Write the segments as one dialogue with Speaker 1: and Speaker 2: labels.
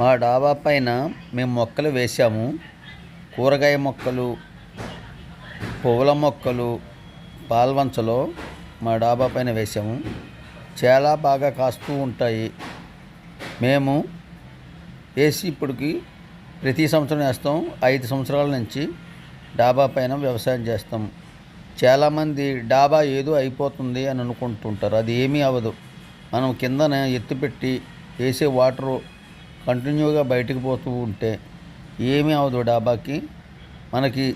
Speaker 1: మా డాబా పైన మేము మొక్కలు వేసాము కూరగాయ మొక్కలు పువ్వుల మొక్కలు పాల్వంచలో మా డాబా పైన వేసాము చాలా బాగా కాస్తూ ఉంటాయి. మేము వేసి ఇప్పటికి ప్రతి సంవత్సరం వేస్తాం. ఐదు సంవత్సరాల నుంచి డాబా పైన వ్యవసాయం చేస్తాం. చాలామంది డాబా ఏదో అయిపోతుంది అని అనుకుంటుంటారు. అది ఏమీ అవ్వదు. మనం కిందన ఎత్తుపెట్టి వేసే వాటరు కంటిన్యూగా బయటకు పోతూ ఉంటే ఏమీ అవ్వదు డాబాకి. మనకి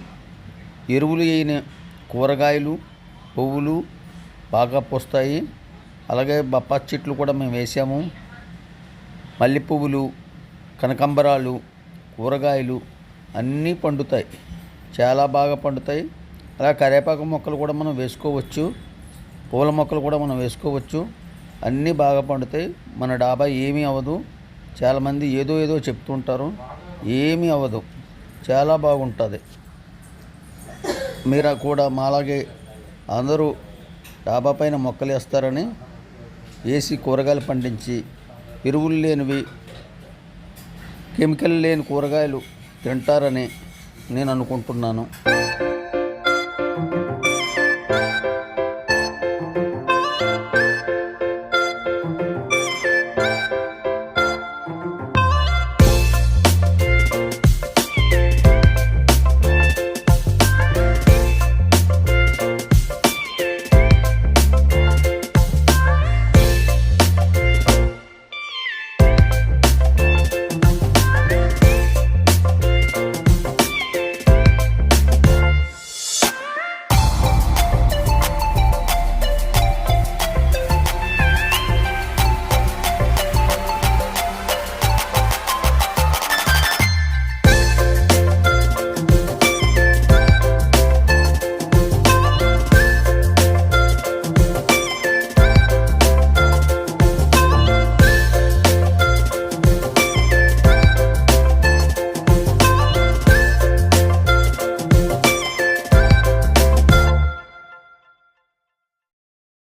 Speaker 1: ఎరువులు వేయని కూరగాయలు పువ్వులు బాగా పూస్తాయి. అలాగే బొప్పాసి చెట్లు కూడా మేము వేసాము. మల్లె పువ్వులు కనకంబరాలు కూరగాయలు అన్నీ పండుతాయి. చాలా బాగా పండుతాయి. అలా కరివేపాకు మొక్కలు కూడా మనం వేసుకోవచ్చు. పూల మొక్కలు కూడా మనం వేసుకోవచ్చు. అన్నీ బాగా పండుతాయి. మన డాబా ఏమీ అవ్వదు చాలామంది ఏదో ఏదో చెప్తుంటారు. ఏమీ అవ్వదు. చాలా బాగుంటుంది. మీరు కూడా మాలాగే అందరూ డాబా పైన మొక్కలు వేస్తారని వేసి కూరగాయలు పండించి ఎరువులు లేనివి కెమికల్ లేని కూరగాయలు తింటారని నేను అనుకుంటున్నాను.